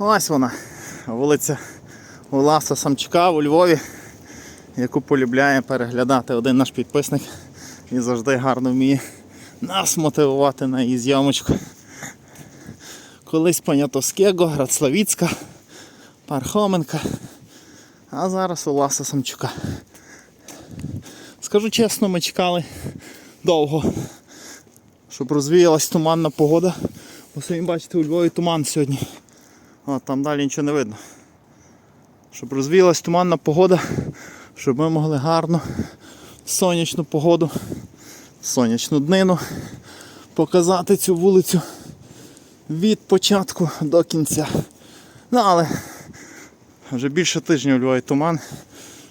Ось вона, вулиця Уласа Самчука у Львові, яку полюбляє переглядати один наш підписник і завжди гарно вміє нас мотивувати на її зйомочку. Колись Понятовського, Градславіцька, Пархоменка, а зараз Уласа Самчука. Скажу чесно, ми чекали довго, щоб розвіялась туманна погода. Бо самі бачите, у Львові туман сьогодні. О, там далі нічого не видно. Щоб розвіялась туманна погода, щоб ми могли гарно сонячну погоду, сонячну днину показати цю вулицю від початку до кінця. Ну але вже більше тижня у Львові туман.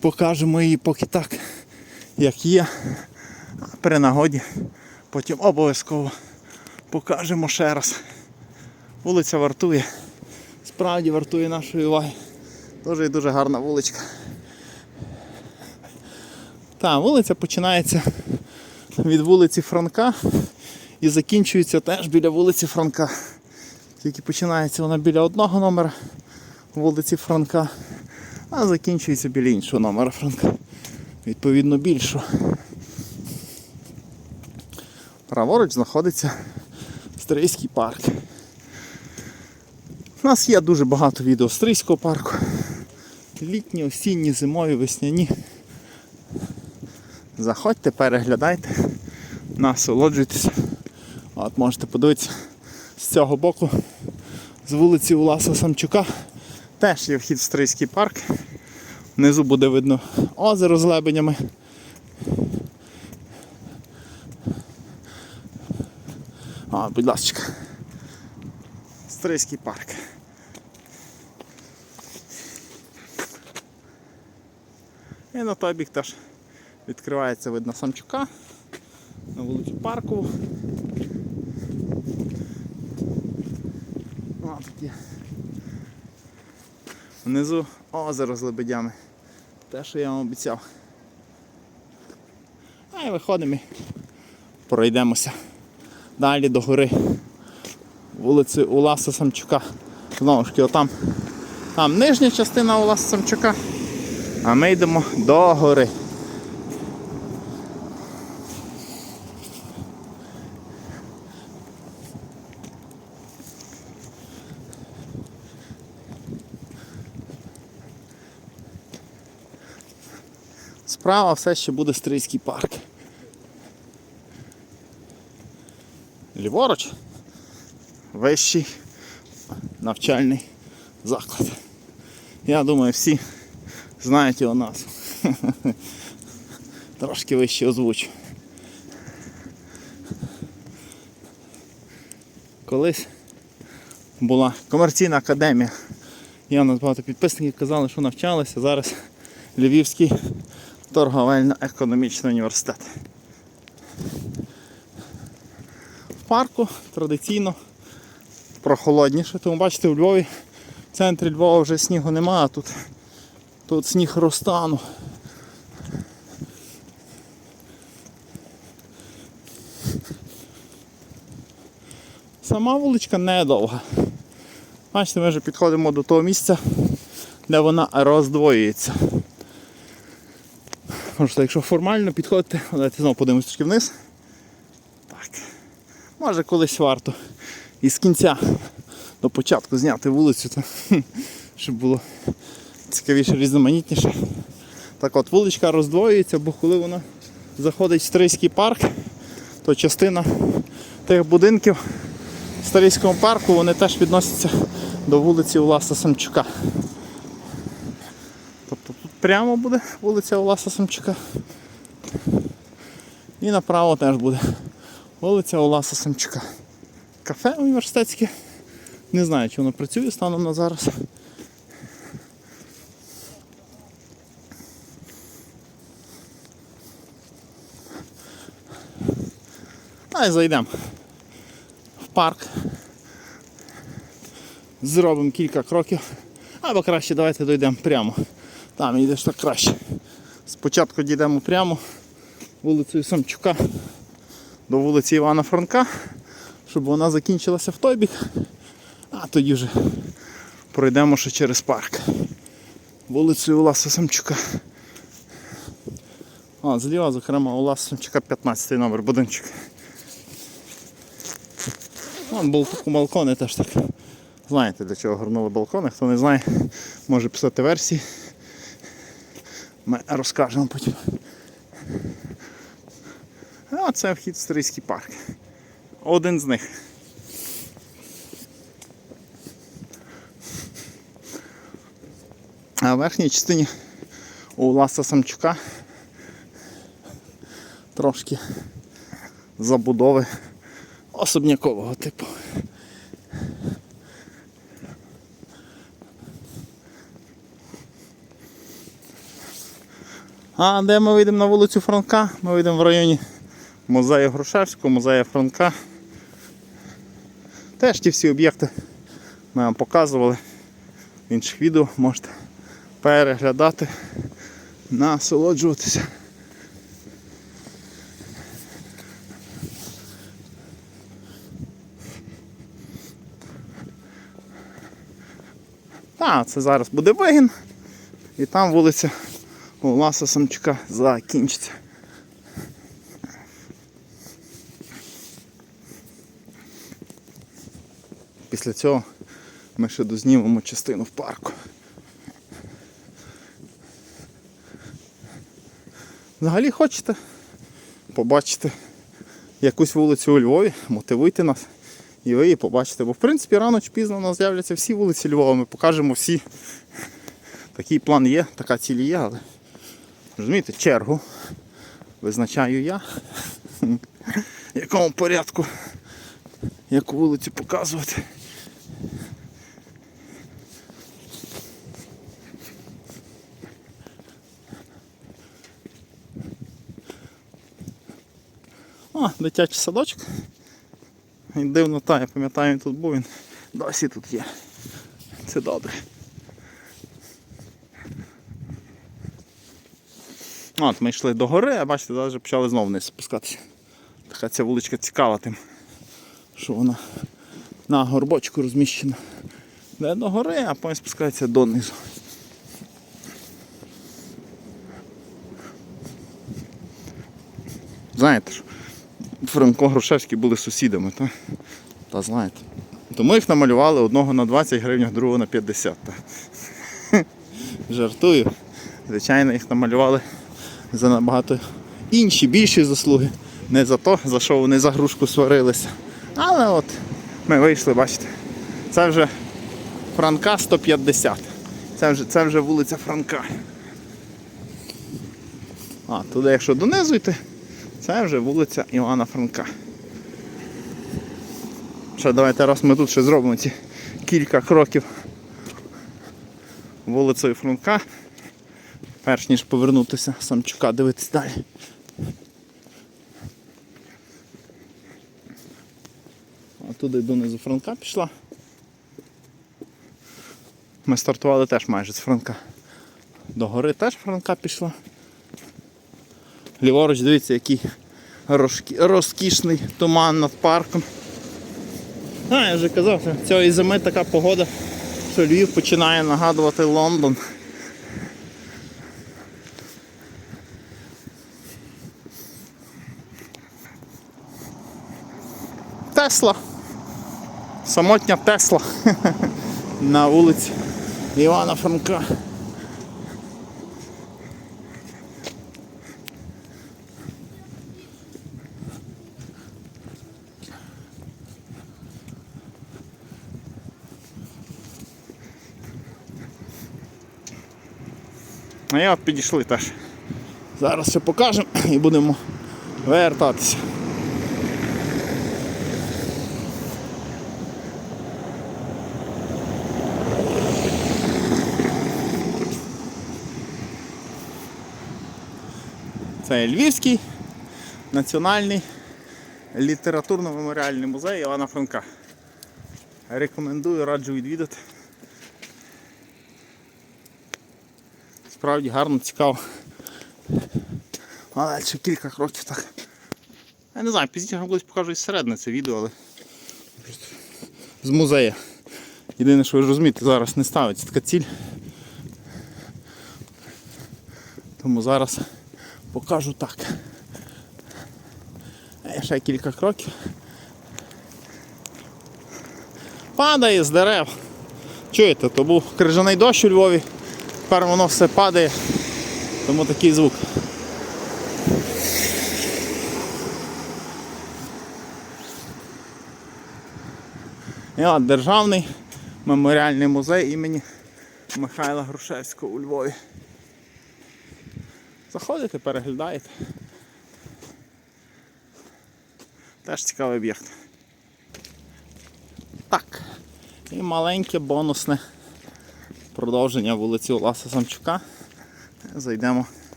Покажемо її поки так, як є. При нагоді потім обов'язково покажемо ще раз. Вулиця вартує. Справді вартує нашої уваги. Дуже і дуже гарна вуличка. Та, вулиця починається від вулиці Франка і закінчується теж біля вулиці Франка. Тільки починається вона біля одного номера вулиці Франка, а закінчується біля іншого номера Франка. Відповідно більшого. Праворуч знаходиться Стрийський парк. У нас є дуже багато відео Стрийського парку. Літні, осінні, зимові, весняні. Заходьте, переглядайте, насолоджуйтеся. От можете подивитися з цього боку, з вулиці Уласа Самчука. Теж є вхід в Стрийський парк. Внизу буде видно озеро з лебенями. А, будь ласка. Стрийський парк. І на той бік теж відкривається видно Самчука на вулицю Паркову. О, тут. Внизу озеро з лебедями. Те, що я вам обіцяв. А і виходимо і пройдемося далі до гори вулиці Уласа Самчука. Знову ж таки, отам там нижня частина Уласа Самчука, а ми йдемо до гори. Справа все ще буде Стрийський парк. Ліворуч вищий навчальний заклад. Я думаю, всі знають його назву. Трошки вище озвучу. Колись була комерційна академія. Я у нас багато підписників казали, що навчалися. Зараз Львівський торговельно-економічний університет. В парку традиційно прохолодніше, тому бачите, у Львові, в центрі Львова вже снігу немає, а тут, тут сніг розтану. Сама вуличка недовга. Бачите, ми вже підходимо до того місця, де вона роздвоюється. Просто якщо формально підходити, давайте знову подивимось трошки вниз. Так. Може колись варто із кінця до початку зняти вулицю, то, щоб було цікавіше, різноманітніше. Так от вуличка роздвоюється, бо коли вона заходить в Стрийський парк, то частина тих будинків в Стрийському парку вони теж відносяться до вулиці Уласа Самчука. Тобто тут прямо буде вулиця Уласа Самчука. І направо теж буде вулиця Уласа Самчука. Кафе університетське. Не знаю, чи воно працює станом на зараз. І зайдемо в парк. Зробимо кілька кроків. Або краще давайте дійдемо прямо. Там йдеш так краще. Спочатку дійдемо прямо вулицею Самчука до вулиці Івана Франка, щоб вона закінчилася в той бік, а тоді вже пройдемо ще через парк. Вулицею Уласа Самчука. А, зліва, зокрема, Уласа Самчука 15 номер будинчик. Вон балк- балкони теж так. Знаєте, для чого горнули балкони. Хто не знає, може писати версії. Ми розкажемо потім. А це вхід в Стрийський парк. Один з них. А в верхній частині у Ласа Самчука трошки забудови особнякового типу. А де ми вийдемо на вулицю Франка? Ми вийдемо в районі музею Грушевського, музею Франка. Теж ті всі об'єкти ми вам показували в інших відео, можете переглядати, насолоджуватися. Так, це зараз буде вигін. І там вулиця Ласа Самчука закінчиться. Після цього ми ще дознімемо частину в парку. Взагалі хочете побачити якусь вулицю у Львові, мотивуйте нас і ви її побачите. Бо в принципі рано чи пізно у нас з'являться всі вулиці Львова, ми покажемо всі. Такий план є, така ціль є, але розумієте, чергу визначаю я. В якому порядку яку вулицю показувати. А, дитячий садочок. Дивно та, я пам'ятаю, він тут був, він досі тут є. Це добре. От, ми йшли до гори, а бачите, зараз почали знову вниз спускатися. Така ця вуличка цікава тим, що вона на горбочку розміщена. Де до гори, а потім спускається донизу. Знаєте ж, Франко Грушевський були сусідами, та? Та знаєте. Тому їх намалювали одного на 20 гривень, другого на 50. Та. Жартую. Звичайно, їх намалювали за набагато інші, більші заслуги. Не за те, за що вони за грушку сварилися. Але от ми вийшли, бачите. Це вже Франка 150. Це вже, це вже вулиця Франка. А, туди, якщо донизу йти, це вже вулиця Івана Франка. Ще давайте раз ми тут ще зробимо ці кілька кроків вулицею Франка, перш ніж повернутися Самчука, дивитись далі. А туди донизу Франка пішла. Ми стартували теж майже з Франка. До гори теж Франка пішла. Ліворуч, дивіться, який розкі- розкішний туман над парком. А, я вже казав, що цієї зими така погода, що Львів починає нагадувати Лондон. Тесла. Самотня Тесла на вулиці Івана Франка. А я підійшли теж. Зараз ще покажемо і будемо вертатися. Це Львівський національний літературно-меморіальний музей Івана Франка. Рекомендую, раджу відвідати. Справді гарно, цікаво. Але ще кілька кроків так. Я не знаю, пізніше колись покажу із середини це відео, але з музею. Єдине, що ви розумієте, зараз не ставиться така ціль. Тому зараз покажу так. Ще кілька кроків. Падає з дерев. Чуєте, то був крижаний дощ у Львові, тепер воно все падає, тому такий звук. І от Державний меморіальний музей імені Михайла Грушевського у Львові. Заходите, переглядаєте. Теж цікавий об'єкт. Так. І маленьке бонусне продовження вулиці Оласа Самчука. Зайдемо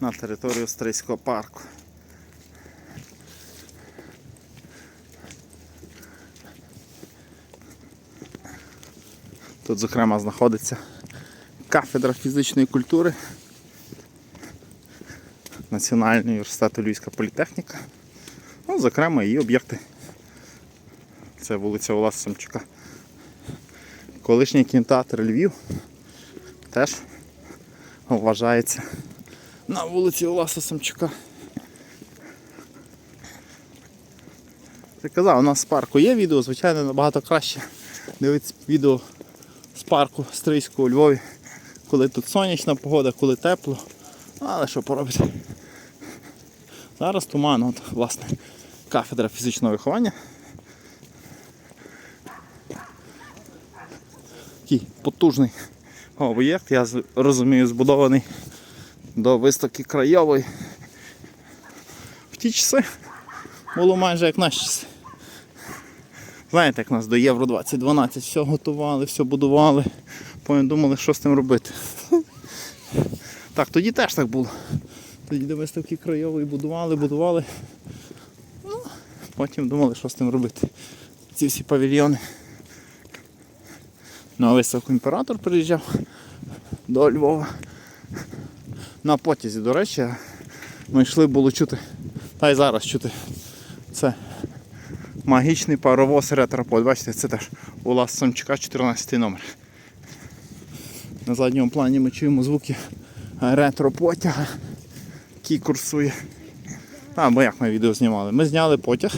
на територію Стрийського парку. Тут, зокрема, знаходиться кафедра фізичної культури Національного університету Львівська політехніка. Ну, зокрема, її об'єкти. Це вулиця Оласа Самчука. Колишній кінотеатр Львів теж вважається на вулиці Оласа Самчука. Я казав, у нас з парку є відео, звичайно, набагато краще дивитися відео з парку Стрийського у Львові, коли тут сонячна погода, коли тепло. Але що поробити? Зараз туман, от, власне, кафедра фізичного виховання. Такий потужний об'єкт, я розумію, збудований до виставки краєвої. В ті часи було майже як наші часи. Знаєте, як нас до Євро 2012 все готували, все будували, потім думали, що з тим робити. Так, тоді теж так було. Тоді до виставки краєвої будували, будували. Ну, Потім думали, що з тим робити. Ці всі павільйони. На виставку імператор приїжджав до Львова. На потязі, до речі, ми йшли, було чути, та й зараз чути. Це магічний паровоз ретропод. Бачите, це теж у Лас Самчука 14 номер. На задньому плані ми чуємо звуки ретропотяга, який курсує. А, бо як ми відео знімали? Ми зняли потяг,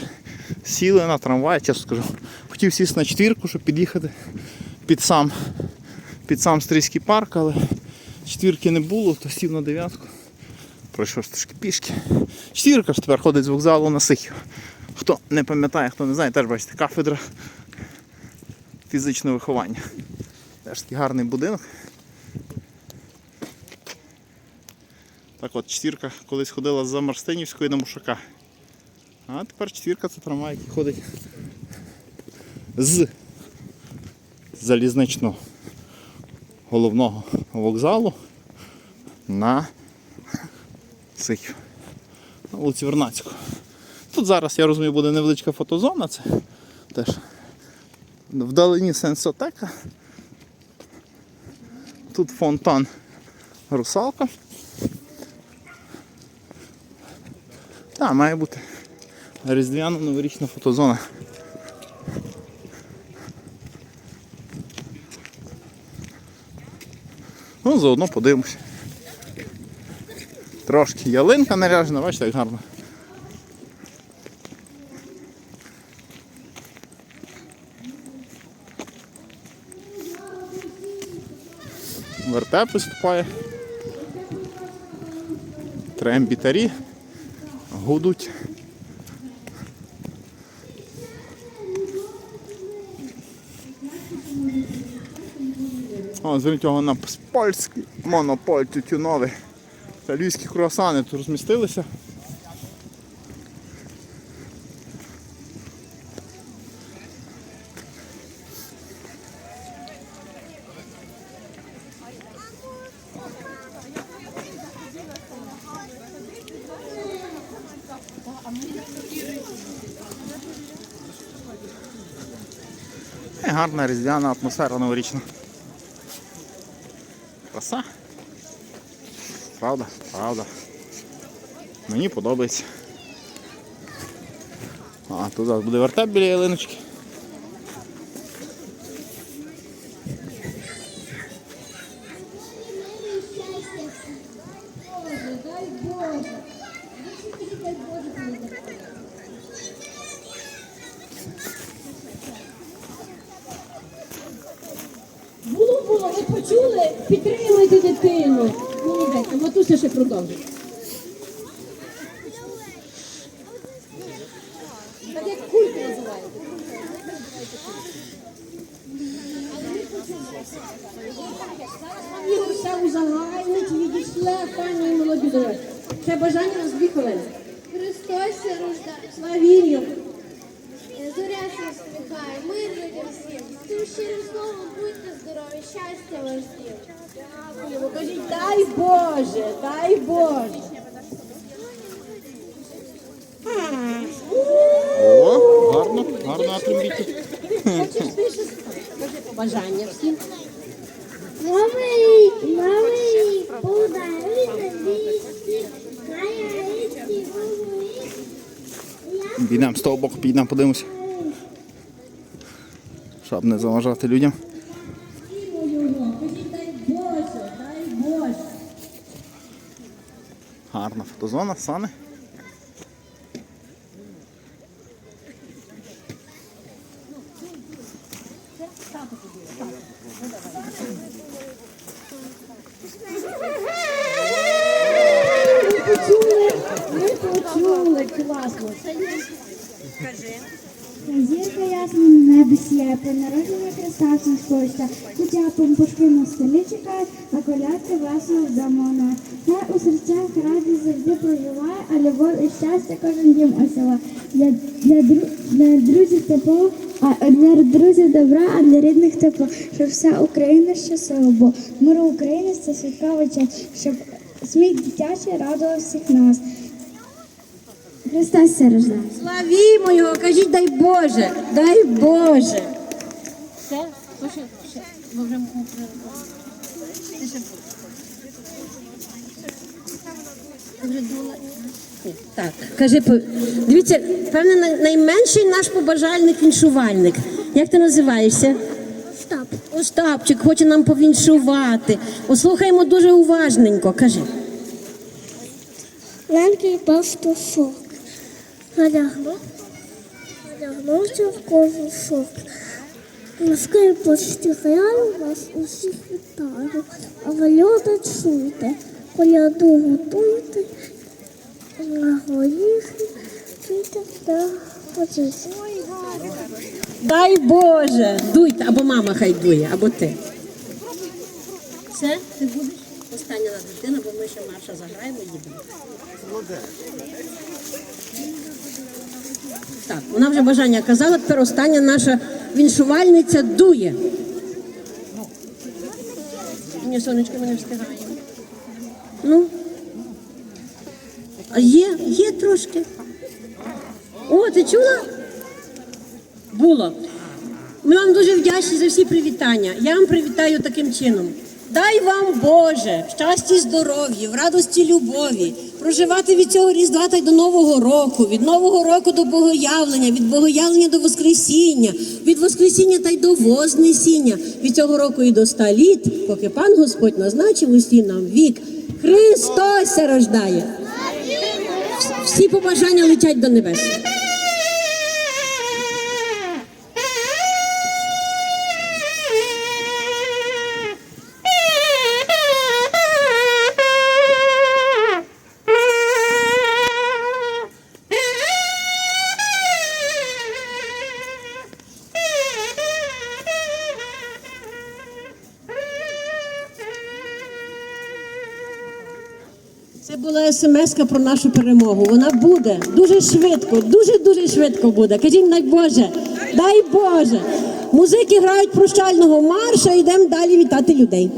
сіли на трамвай, чесно скажу. Хотів сісти на четвірку, щоб під'їхати під сам, під сам Стрийський парк, але четвірки не було, то сів на дев'ятку. Пройшов трошки пішки. Четвірка ж тепер ходить з вокзалу на Сихів. Хто не пам'ятає, хто не знає, теж бачите, кафедра фізичного виховання. Теж такий гарний будинок. Так от, четвірка колись ходила з Марстинівської до Мушака. А тепер четвірка це трамвай, який ходить з залізничного головного вокзалу на Сихів. На вулиці Вернацького. Тут зараз, я розумію, буде невеличка фотозона, це теж вдалині сенсотека. Тут фонтан русалка. Так, має бути різдвяна новорічна фотозона. Ну, заодно подивимось. Трошки ялинка наряжена, бачите, як гарно. Вертеп виступає. Трембітарі гудуть. О, зверніть увагу на польський монополь тютюновий. Це львівські круасани тут розмістилися. І гарна різдвяна атмосфера новорічна. Краса. Правда, правда. Мені подобається. А, тут зараз буде вертеп біля ялиночки. Ви почули? Підтримуйте дитину. Молодець, матуся ще продовжить. Так як кульки називаєте. Ігор все узагальнить, відійшли пані молоді. Ще бажання на дві хвилини. Христос се рождає, Славію. зоря се усміхає, мир людям всім. З тим щирим словом будьте здорові, щастя вас всім. Дякуємо. Кажіть, дай Боже, дай Боже. О, гарно, гарно атримбіті. Хочеш більше? Кажи побажання всім. Новий, подаруйте вісті, каяїсті вогні. Підемо з того боку, підемо, подивимося. Щоб не заважати людям. Кажіть, дай Боже, дай Боже. Гарна фотозона, сани. Ми почули, ми почули, класно. Зірка ясна на небі про народження всім сповістя. Дитя пампушки на столі чекають, а колядки весело лунають. Хай у серцях радість завжди проживає, а любов і щастя кожен дім осяла. Для, для, для друзів тепло, а для друзів добра, а для рідних тепло. Щоб вся Україна щаслива, бо миру України це святковий час, щоб сміх дитячий радував всіх нас. Христос се рождає. Славімо його, кажіть, дай Боже, дай Боже. Все? Ще? Так, кажи, дивіться, певне, найменший наш побажальник віншувальник. Як ти називаєшся? Стоп. Остапчик хоче нам повіншувати. Послухаємо дуже уважненько. Кажи. Ленький пастушок. Надягнув, надягнувся в кожушок. Носки постігаю, вас усіх вітаю. А ви люди чуйте, коляду готуйте, на горіхи, чуйте та почуйте. Дай Боже! Дуйте, або мама хай дує, або ти. Все, ти будеш? Остання на дитина, бо ми ще марша заграємо і їдемо. Так, вона вже бажання казала, тепер остання наша віншувальниця дує. Ні, сонечко, ми не. Ну. А є, є трошки. О, ти чула? Було. Ми вам дуже вдячні за всі привітання. Я вам привітаю таким чином. Дай вам Боже, в щасті, здоров'ї, в радості, любові, проживати від цього Різдва та й до Нового року, від Нового року до Богоявлення, від Богоявлення до Воскресіння, від Воскресіння та й до Вознесіння, від цього року і до ста літ, поки пан Господь назначив усім нам вік. Христос рождає. Всі побажання летять до небес. Смс про нашу перемогу. Вона буде дуже швидко, дуже дуже швидко буде. Кажіть, дай Боже, дай Боже. Музики грають прощального марша, йдемо далі вітати людей.